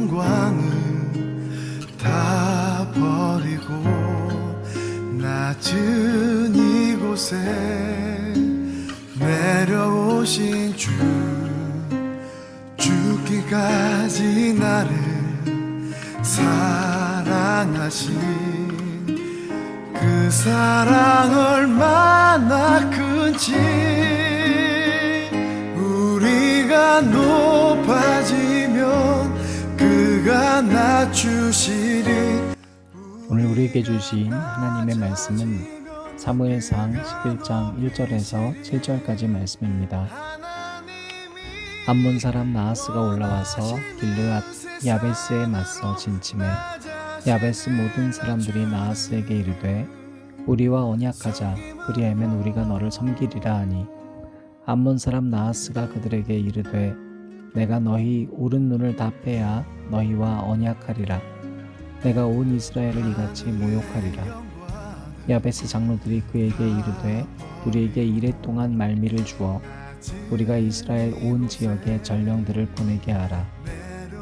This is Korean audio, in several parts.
영광을 다 버리고 낮은 이곳에 내려오신 주 죽기까지 나를 사랑하신 그 사랑 얼마나 큰지 우리가 높아지면 오늘 우리에게 주신 하나님의 말씀은 사무엘상 11장 1절에서 7절까지 말씀입니다. 암몬 사람 나하스가 올라와서 길르앗 야베스에 맞서 진침해 야베스 모든 사람들이 나하스에게 이르되 우리와 언약하자 그리하면 우리가 너를 섬기리라 하니 암몬 사람 나하스가 그들에게 이르되 내가 너희 오른 눈을 다 빼야 너희와 언약하리라. 내가 온 이스라엘을 이같이 모욕하리라. 야베스 장로들이 그에게 이르되 우리에게 이래 동안 말미를 주어 우리가 이스라엘 온 지역에 전령들을 보내게 하라.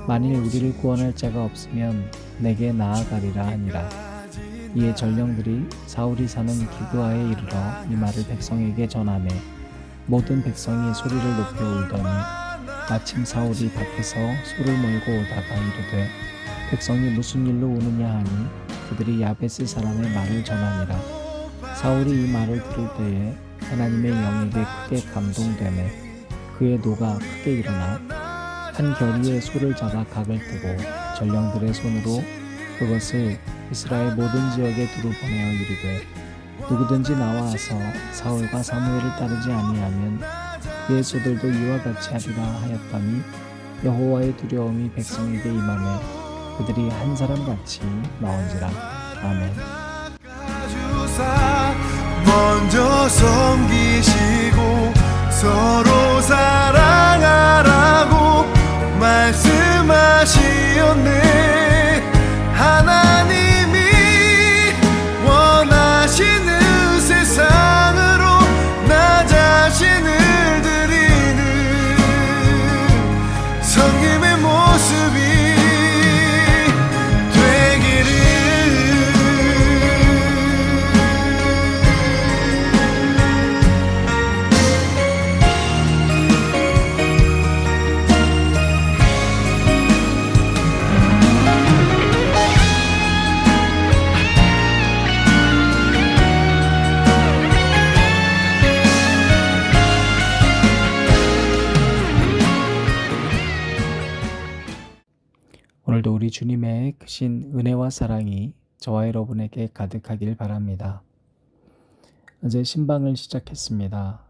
만일 우리를 구원할 자가 없으면 내게 나아가리라 하니라. 이에 전령들이 사울이 사는 기브아에 이르러 이 말을 백성에게 전하매 모든 백성이 소리를 높여 울더니 마침 사울이 밖에서 소를 몰고 오다가 이르되 백성이 무슨 일로 우느냐 하니 그들이 야베스 사람의 말을 전하니라. 사울이 이 말을 들을 때에 하나님의 영에게 크게 감동되매 그의 노가 크게 일어나 한 결의의 소를 잡아 각을 뜨고 전령들의 손으로 그것을 이스라엘 모든 지역에 두루 보내어 이르되 누구든지 나와서 사울과 사무엘을 따르지 아니하면 소들도 이와 같이 하리라 하였더니 여호와의 두려움이 백성에게 임하매 그들이 한 사람 같이 나온지라 아멘. 먼저 섬기시고 서로 사랑하라고 말씀하시었네 하나님 우리 주님의 크신 은혜와 사랑이 저와 여러분에게 가득하길 바랍니다. 이제 신방을 시작했습니다.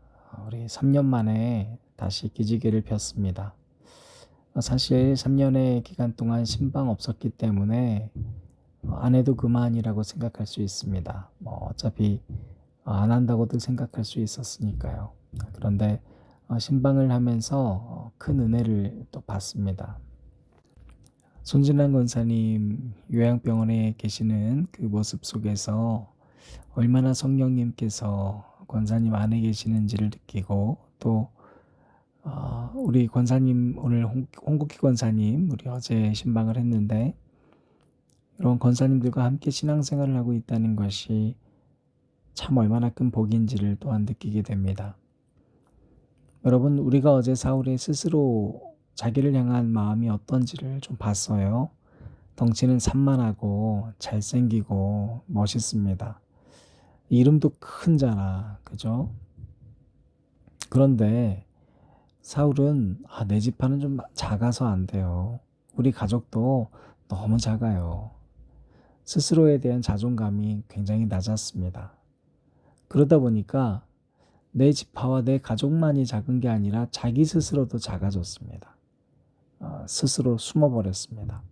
우리 3년 만에 다시 기지개를 폈습니다. 사실 3년의 기간 동안 신방 없었기 때문에 안 해도 그만이라고 생각할 수 있습니다. 뭐 어차피 안 한다고도 생각할 수 있었으니까요. 그런데 신방을 하면서 큰 은혜를 또 받습니다. 손진환 권사님 요양병원에 계시는 그 모습 속에서 얼마나 성령님께서 권사님 안에 계시는지를 느끼고 또 어, 우리 권사님 오늘 홍, 홍국희 권사님 우리 어제 신방을 했는데 이런 권사님들과 함께 신앙생활을 하고 있다는 것이 참 얼마나 큰 복인지를 또한 느끼게 됩니다. 여러분 우리가 어제 사울의 스스로 자기를 향한 마음이 어떤지를 좀 봤어요. 덩치는 산만하고 잘생기고 멋있습니다. 이름도 큰 자라, 그죠? 그런데 사울은 아, 내 집안은 좀 작아서 안 돼요. 우리 가족도 너무 작아요. 스스로에 대한 자존감이 굉장히 낮았습니다. 그러다 보니까 내 지파와 내 가족만이 작은 게 아니라 자기 스스로도 작아졌습니다. 어, 스스로 숨어버렸습니다.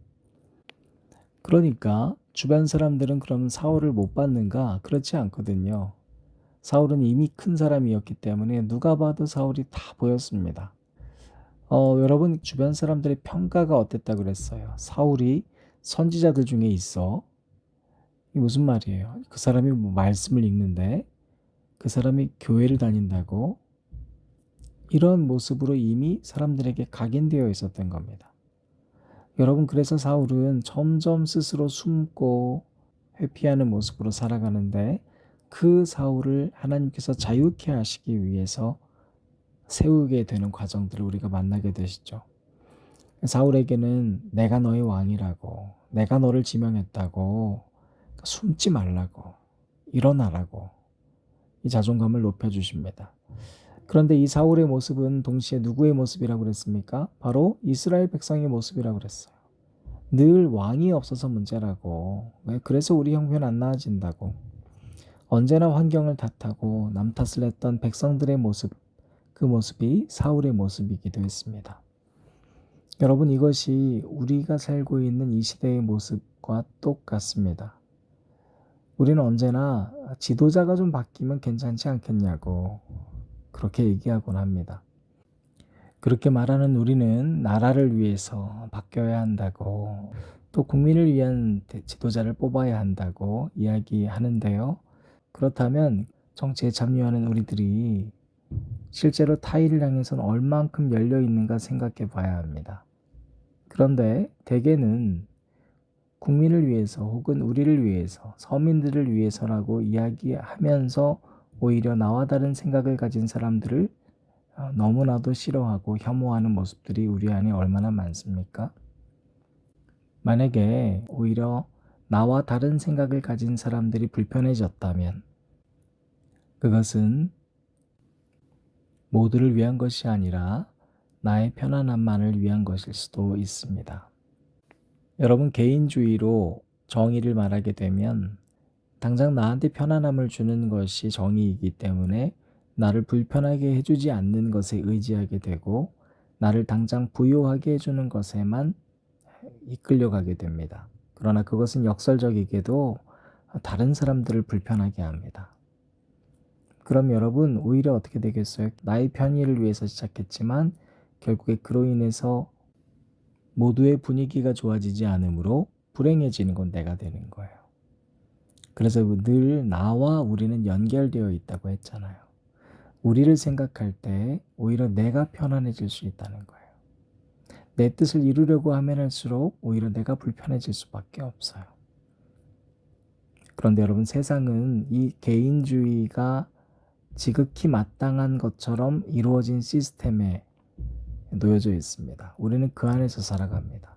그러니까 주변 사람들은 그럼 사울을 못 받는가? 그렇지 않거든요. 사울은 이미 큰 사람이었기 때문에 누가 봐도 사울이 다 보였습니다. 어, 여러분 주변 사람들의 평가가 어땠다 그랬어요. 사울이 선지자들 중에 있어. 이 무슨 말이에요? 그 사람이 뭐 말씀을 읽는데 그 사람이 교회를 다닌다고 이런 모습으로 이미 사람들에게 각인되어 있었던 겁니다. 여러분 그래서 사울은 점점 스스로 숨고 회피하는 모습으로 살아가는데 그 사울을 하나님께서 자유케 하시기 위해서 세우게 되는 과정들을 우리가 만나게 되시죠. 사울에게는 내가 너의 왕이라고, 내가 너를 지명했다고, 숨지 말라고, 일어나라고 이 자존감을 높여주십니다. 그런데 이 사울의 모습은 동시에 누구의 모습이라고 그랬습니까? 바로 이스라엘 백성의 모습이라고 그랬어요. 늘 왕이 없어서 문제라고. 왜? 그래서 우리 형편 안 나아진다고. 언제나 환경을 탓하고 남 탓을 했던 백성들의 모습, 그 모습이 사울의 모습이기도 했습니다. 여러분 이것이 우리가 살고 있는 이 시대의 모습과 똑같습니다. 우리는 언제나 지도자가 좀 바뀌면 괜찮지 않겠냐고 그렇게 얘기하곤 합니다. 그렇게 말하는 우리는 나라를 위해서 바뀌어야 한다고 또 국민을 위한 지도자를 뽑아야 한다고 이야기하는데요. 그렇다면 정치에 참여하는 우리들이 실제로 타인을 향해서는 얼만큼 열려 있는가 생각해 봐야 합니다. 그런데 대개는 국민을 위해서 혹은 우리를 위해서 서민들을 위해서라고 이야기하면서 오히려 나와 다른 생각을 가진 사람들을 어, 너무나도 싫어하고 혐오하는 모습들이 우리 안에 얼마나 많습니까? 만약에 오히려 나와 다른 생각을 가진 사람들이 불편해졌다면 그것은 모두를 위한 것이 아니라 나의 편안함만을 위한 것일 수도 있습니다. 여러분 개인주의로 정의를 말하게 되면 당장 나한테 편안함을 주는 것이 정의이기 때문에 나를 불편하게 해주지 않는 것에 의지하게 되고 나를 당장 부유하게 해주는 것에만 이끌려가게 됩니다. 그러나 그것은 역설적이게도 다른 사람들을 불편하게 합니다. 그럼 여러분 오히려 어떻게 되겠어요? 나의 편의를 위해서 시작했지만 결국에 그로 인해서 모두의 분위기가 좋아지지 않으므로 불행해지는 건 내가 되는 거예요. 그래서 늘 나와 우리는 연결되어 있다고 했잖아요. 우리를 생각할 때 오히려 내가 편안해질 수 있다는 거예요. 내 뜻을 이루려고 하면 할수록 오히려 내가 불편해질 수밖에 없어요. 그런데 여러분 세상은 이 개인주의가 지극히 마땅한 것처럼 이루어진 시스템에 놓여져 있습니다. 우리는 그 안에서 살아갑니다.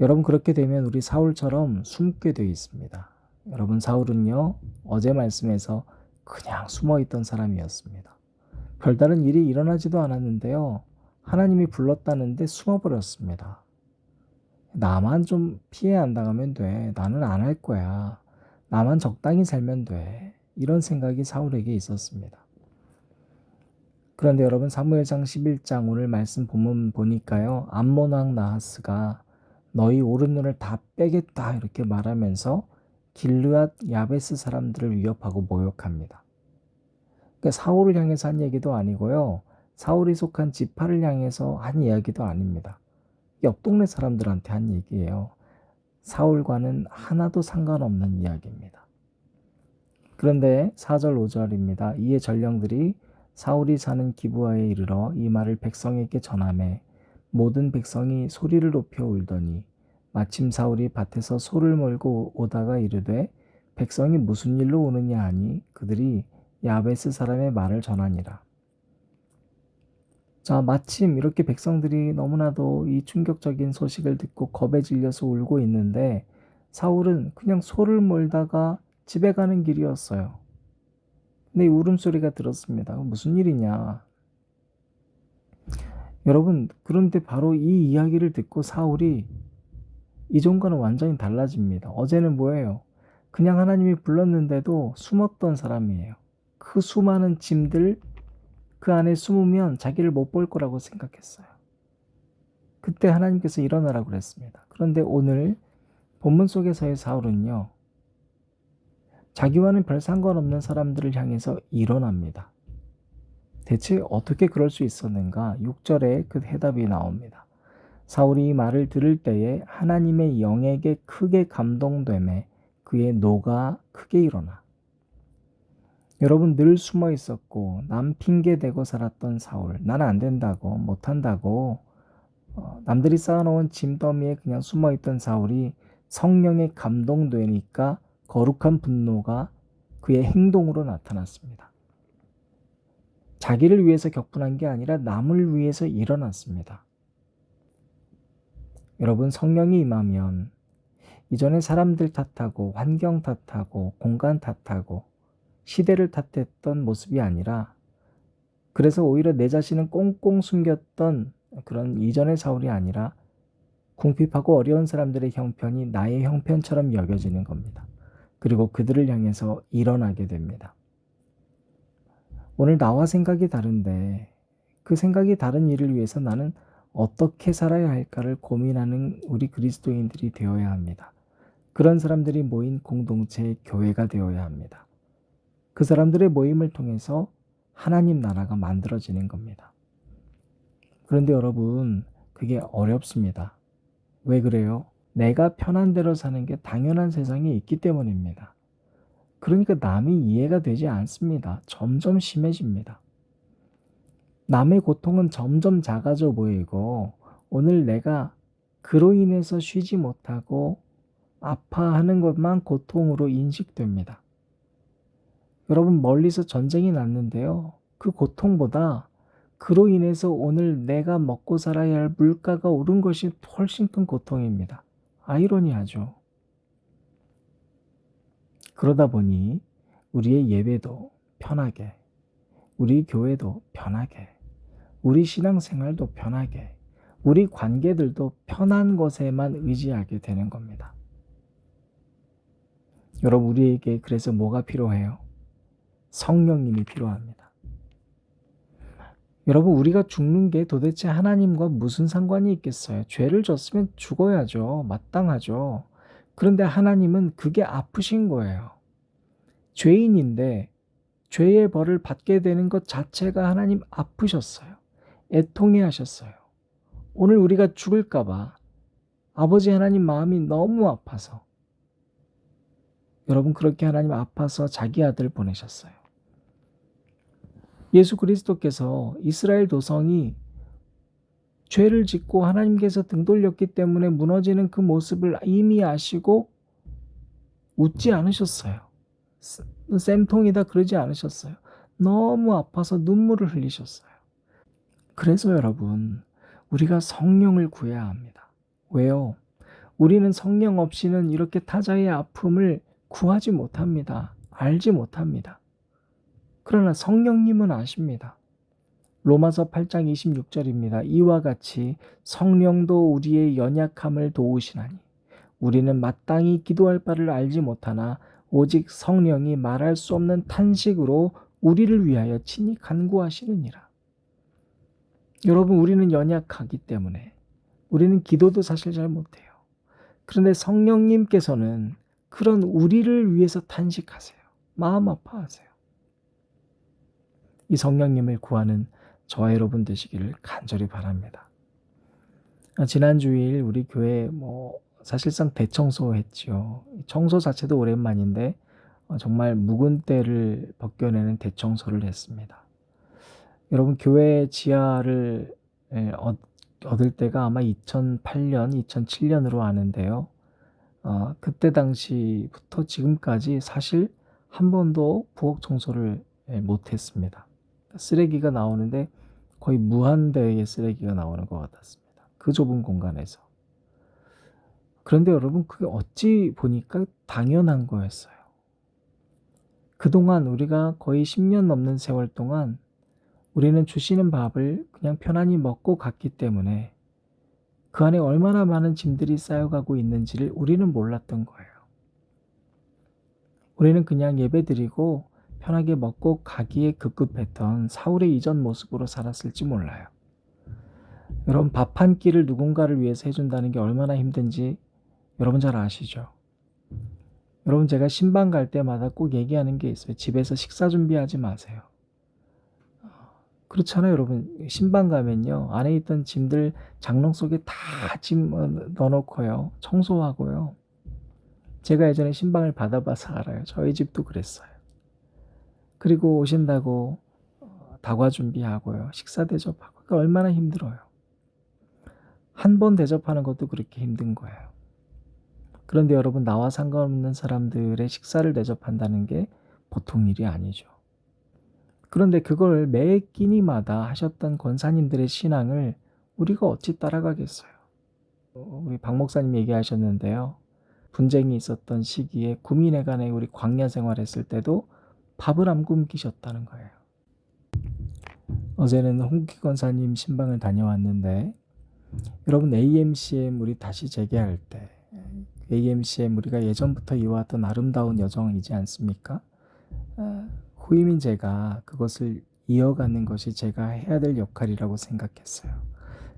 여러분 그렇게 되면 우리 사울처럼 숨게 되어 있습니다. 여러분 사울은요 어제 말씀에서 그냥 숨어 있던 사람이었습니다. 별다른 일이 일어나지도 않았는데요. 하나님이 불렀다는데 숨어버렸습니다. 나만 좀 피해 안 당하면 돼. 나는 안 할 거야. 나만 적당히 살면 돼. 이런 생각이 사울에게 있었습니다. 그런데 여러분 사무엘상 11장 오늘 말씀 본문 보니까요. 암몬 왕 나하스가 너희 오른 눈을 다 빼겠다 이렇게 말하면서 길르앗 야베스 사람들을 위협하고 모욕합니다. 그러니까 사울을 향해서 한 얘기도 아니고요. 사울이 속한 지파를 향해서 한 이야기도 아닙니다. 옆 동네 사람들한테 한 얘기예요. 사울과는 하나도 상관없는 이야기입니다. 그런데 4절 5절입니다. 이에 전령들이 사울이 사는 기부하에 이르러 이 말을 백성에게 전함에 모든 백성이 소리를 높여 울더니 마침 사울이 밭에서 소를 몰고 오다가 이르되 백성이 무슨 일로 오느냐 하니 그들이 야베스 사람의 말을 전하니라. 자, 마침 이렇게 백성들이 너무나도 이 충격적인 소식을 듣고 겁에 질려서 울고 있는데 사울은 그냥 소를 몰다가 집에 가는 길이었어요. 근데 울음소리가 들었습니다. 무슨 일이냐? 여러분, 그런데 바로 이 이야기를 듣고 사울이 이전과는 완전히 달라집니다. 어제는 뭐예요? 그냥 하나님이 불렀는데도 숨었던 사람이에요. 그 수많은 짐들 그 안에 숨으면 자기를 못 볼 거라고 생각했어요. 그때 하나님께서 일어나라고 그랬습니다. 그런데 오늘 본문 속에서의 사울은요, 자기와는 별 상관없는 사람들을 향해서 일어납니다. 대체 어떻게 그럴 수 있었는가? 6절에 그 해답이 나옵니다. 사울이 이 말을 들을 때에 하나님의 영에게 크게 감동됨에 그의 노가 크게 일어나. 여러분 늘 숨어 있었고 남 핑계 대고 살았던 사울. 나는 안 된다고 못 한다고 어, 남들이 쌓아놓은 짐더미에 그냥 숨어 있던 사울이 성령에 감동되니까 거룩한 분노가 그의 행동으로 나타났습니다. 자기를 위해서 격분한 게 아니라 남을 위해서 일어났습니다. 여러분 성령이 임하면 이전에 사람들 탓하고 환경 탓하고 공간 탓하고 시대를 탓했던 모습이 아니라 그래서 오히려 내 자신은 꽁꽁 숨겼던 그런 이전의 사울이 아니라 궁핍하고 어려운 사람들의 형편이 나의 형편처럼 여겨지는 겁니다. 그리고 그들을 향해서 일어나게 됩니다. 오늘 나와 생각이 다른데 그 생각이 다른 일을 위해서 나는 어떻게 살아야 할까를 고민하는 우리 그리스도인들이 되어야 합니다. 그런 사람들이 모인 공동체의 교회가 되어야 합니다. 그 사람들의 모임을 통해서 하나님 나라가 만들어지는 겁니다. 그런데 여러분, 그게 어렵습니다. 왜 그래요? 내가 편한 대로 사는 게 당연한 세상에 있기 때문입니다. 그러니까 남이 이해가 되지 않습니다. 점점 심해집니다. 남의 고통은 점점 작아져 보이고 오늘 내가 그로 인해서 쉬지 못하고 아파하는 것만 고통으로 인식됩니다. 여러분 멀리서 전쟁이 났는데요. 그 고통보다 그로 인해서 오늘 내가 먹고 살아야 할 물가가 오른 것이 훨씬 큰 고통입니다. 아이러니하죠. 그러다 보니 우리의 예배도 편하게, 우리 교회도 편하게, 우리 신앙생활도 편하게, 우리 관계들도 편한 것에만 의지하게 되는 겁니다. 여러분, 우리에게 그래서 뭐가 필요해요? 성령님이 필요합니다. 여러분, 우리가 죽는 게 도대체 하나님과 무슨 상관이 있겠어요? 죄를 졌으면 죽어야죠. 마땅하죠. 그런데 하나님은 그게 아프신 거예요. 죄인인데 죄의 벌을 받게 되는 것 자체가 하나님 아프셨어요. 애통해 하셨어요. 오늘 우리가 죽을까봐 아버지 하나님 마음이 너무 아파서 여러분 그렇게 하나님 아파서 자기 아들 보내셨어요. 예수 그리스도께서 이스라엘 도성이 죄를 짓고 하나님께서 등 돌렸기 때문에 무너지는 그 모습을 이미 아시고 웃지 않으셨어요. 쌤통이다 그러지 않으셨어요. 너무 아파서 눈물을 흘리셨어요. 그래서 여러분, 우리가 성령을 구해야 합니다. 왜요? 우리는 성령 없이는 이렇게 타자의 아픔을 구하지 못합니다. 알지 못합니다. 그러나 성령님은 아십니다. 로마서 8장 26절입니다. 이와 같이 성령도 우리의 연약함을 도우시나니 우리는 마땅히 기도할 바를 알지 못하나 오직 성령이 말할 수 없는 탄식으로 우리를 위하여 친히 간구하시느니라. 여러분, 우리는 연약하기 때문에 우리는 기도도 사실 잘 못해요. 그런데 성령님께서는 그런 우리를 위해서 탄식하세요. 마음 아파하세요. 이 성령님을 구하는 저와 여러분 되시기를 간절히 바랍니다. 지난 주일 우리 교회 뭐 사실상 대청소했지요. 청소 자체도 오랜만인데 어, 정말 묵은 때를 벗겨내는 대청소를 했습니다. 여러분 교회 지하를 예, 얻을 때가 아마 2008년, 2007년으로 아는데요. 어, 그때 당시부터 지금까지 사실 한 번도 부엌 청소를 예, 못했습니다. 쓰레기가 나오는데 거의 무한대의 쓰레기가 나오는 것 같았습니다. 그 좁은 공간에서. 그런데 여러분, 그게 어찌 보니까 당연한 거였어요. 그동안 우리가 거의 10년 넘는 세월 동안 우리는 주시는 밥을 그냥 편안히 먹고 갔기 때문에 그 안에 얼마나 많은 짐들이 쌓여가고 있는지를 우리는 몰랐던 거예요. 우리는 그냥 예배 드리고 편하게 먹고 가기에 급급했던 사울의 이전 모습으로 살았을지 몰라요. 여러분 밥 한 끼를 누군가를 위해서 해준다는 게 얼마나 힘든지 여러분 잘 아시죠? 여러분 제가 신방 갈 때마다 꼭 얘기하는 게 있어요. 집에서 식사 준비하지 마세요. 그렇잖아요, 여러분. 신방 가면요. 안에 있던 짐들 장롱 속에 다 짐 넣어놓고요. 청소하고요. 제가 예전에 신방을 받아봐서 알아요. 저희 집도 그랬어요. 그리고 오신다고 어, 다과 준비하고요. 식사 대접하고. 그러니까 얼마나 힘들어요. 한 번 대접하는 것도 그렇게 힘든 거예요. 그런데 여러분, 나와 상관없는 사람들의 식사를 대접한다는 게 보통 일이 아니죠. 그런데 그걸 매 끼니마다 하셨던 권사님들의 신앙을 우리가 어찌 따라가겠어요? 어, 우리 박 목사님 얘기하셨는데요. 분쟁이 있었던 시기에 구민회관에 우리 광야 생활했을 때도 밥을 안 굶기셨다는 거예요. 어제는 홍기 권사님 신방을 다녀왔는데 여러분 AMCM 우리 다시 재개할 때 AMCM 우리가 예전부터 이어왔던 아름다운 여정이지 않습니까? 아, 후임인 제가 그것을 이어가는 것이 제가 해야 될 역할이라고 생각했어요.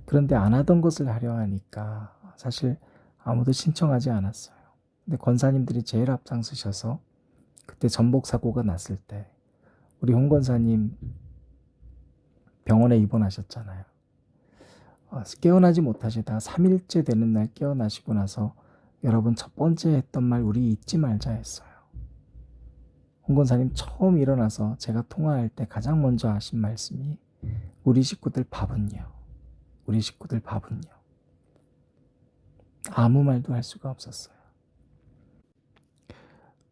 그런데 안 하던 것을 하려 하니까 사실 아무도 신청하지 않았어요. 근데 권사님들이 제일 앞장서셔서 그때 전복 사고가 났을 때 우리 홍 권사님 병원에 입원하셨잖아요. 어, 깨어나지 못하시다가 3일째 되는 날 깨어나시고 나서 여러분 첫 번째 했던 말 우리 잊지 말자 했어요. 홍 권사님 처음 일어나서 제가 통화할 때 가장 먼저 하신 말씀이 우리 식구들 밥은요. 우리 식구들 밥은요. 아무 말도 할 수가 없었어요.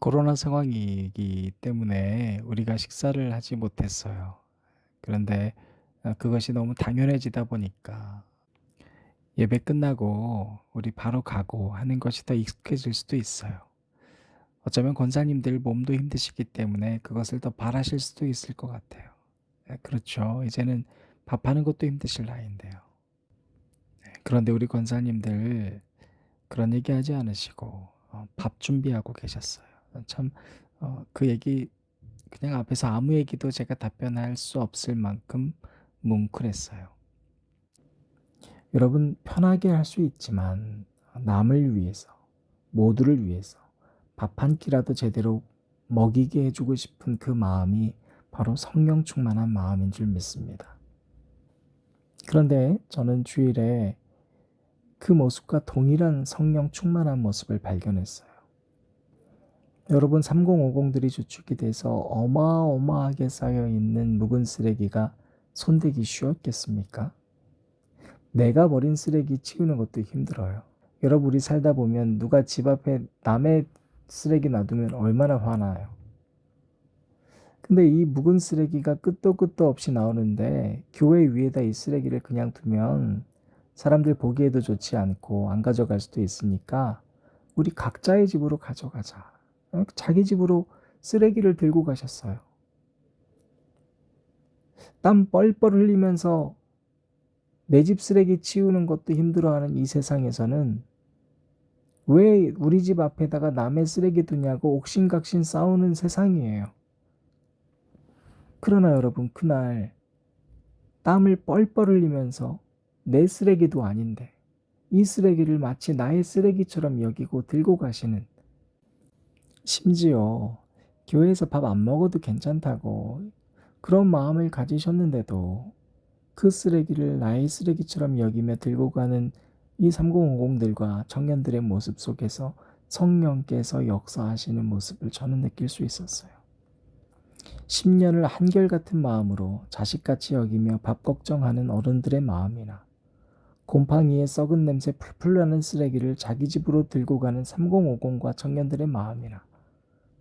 코로나 상황이기 때문에 우리가 식사를 하지 못했어요. 그런데 어, 그것이 너무 당연해지다 보니까 예배 끝나고 우리 바로 가고 하는 것이 더 익숙해질 수도 있어요. 어쩌면 권사님들 몸도 힘드시기 때문에 그것을 더 바라실 수도 있을 것 같아요. 네, 그렇죠. 이제는 밥하는 것도 힘드실 나이인데요. 네, 그런데 우리 권사님들 그런 얘기 하지 않으시고 어, 밥 준비하고 계셨어요. 참, 어, 그 얘기 그냥 앞에서 아무 얘기도 제가 답변할 수 없을 만큼 뭉클했어요. 여러분 편하게 할 수 있지만 남을 위해서 모두를 위해서 밥 한 끼라도 제대로 먹이게 해주고 싶은 그 마음이 바로 성령 충만한 마음인 줄 믿습니다. 그런데 저는 주일에 그 모습과 동일한 성령 충만한 모습을 발견했어요. 여러분 3050들이 주축이 돼서 어마어마하게 쌓여 있는 묵은 쓰레기가 손대기 쉬웠겠습니까? 내가 버린 쓰레기 치우는 것도 힘들어요. 여러분 우리 살다 보면 누가 집 앞에 남의 쓰레기 놔두면 얼마나 화나요. 근데 이 묵은 쓰레기가 끝도 끝도 없이 나오는데 교회 위에다 이 쓰레기를 그냥 두면 사람들 보기에도 좋지 않고 안 가져갈 수도 있으니까 우리 각자의 집으로 가져가자. 어? 자기 집으로 쓰레기를 들고 가셨어요. 땀 뻘뻘 흘리면서 내 집 쓰레기 치우는 것도 힘들어하는 이 세상에서는 왜 우리 집 앞에다가 남의 쓰레기 두냐고 옥신각신 싸우는 세상이에요. 그러나 여러분 그날 땀을 뻘뻘 흘리면서 내 쓰레기도 아닌데 이 쓰레기를 마치 나의 쓰레기처럼 여기고 들고 가시는 심지어 교회에서 밥 안 먹어도 괜찮다고 그런 마음을 가지셨는데도 그 쓰레기를 나의 쓰레기처럼 여기며 들고 가는 이 3050들과 청년들의 모습 속에서 성령께서 역사하시는 모습을 저는 느낄 수 있었어요. 10년을 한결같은 마음으로 자식같이 여기며 밥 걱정하는 어른들의 마음이나 곰팡이에 썩은 냄새 풀풀 나는 쓰레기를 자기 집으로 들고 가는 3050과 청년들의 마음이나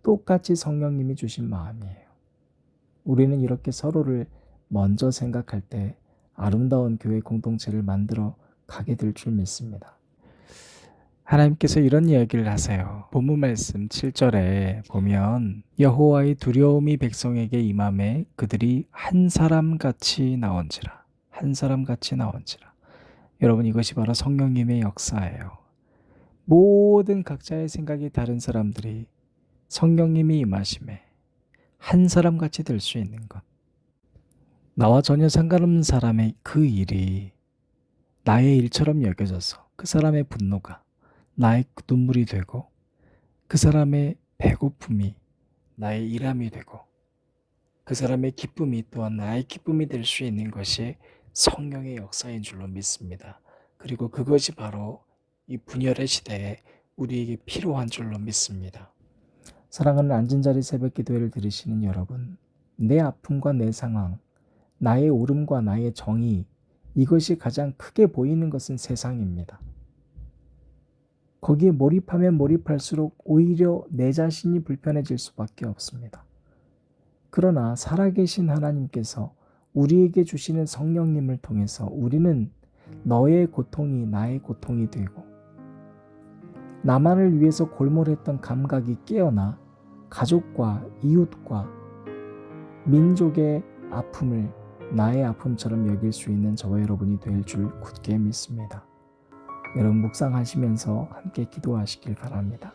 똑같이 성령님이 주신 마음이에요. 우리는 이렇게 서로를 먼저 생각할 때 아름다운 교회 공동체를 만들어 가게 될 줄 믿습니다. 하나님께서 이런 이야기를 하세요. 본문 말씀 7절에 보면 여호와의 두려움이 백성에게 임함에 그들이 한 사람 같이 나온지라. 한 사람 같이 나온지라. 여러분 이것이 바로 성령님의 역사예요. 모든 각자의 생각이 다른 사람들이 성령님이 임하심에 한 사람 같이 될 수 있는 것. 나와 전혀 상관없는 사람의 그 일이 나의 일처럼 여겨져서 그 사람의 분노가 나의 눈물이 되고 그 사람의 배고픔이 나의 일함이 되고 그 사람의 기쁨이 또한 나의 기쁨이 될 수 있는 것이 성령의 역사인 줄로 믿습니다. 그리고 그것이 바로 이 분열의 시대에 우리에게 필요한 줄로 믿습니다. 사랑하는 앉은 자리 새벽 기도회를 들으시는 여러분, 내 아픔과 내 상황, 나의 오름과 나의 정의, 이것이 가장 크게 보이는 것은 세상입니다. 거기에 몰입하면 몰입할수록 오히려 내 자신이 불편해질 수밖에 없습니다. 그러나 살아계신 하나님께서 우리에게 주시는 성령님을 통해서 우리는 너의 고통이 나의 고통이 되고 나만을 위해서 골몰했던 감각이 깨어나 가족과 이웃과 민족의 아픔을 나의 아픔처럼 여길 수 있는 저와 여러분이 될 줄 굳게 믿습니다. 여러분 묵상하시면서 함께 기도하시길 바랍니다.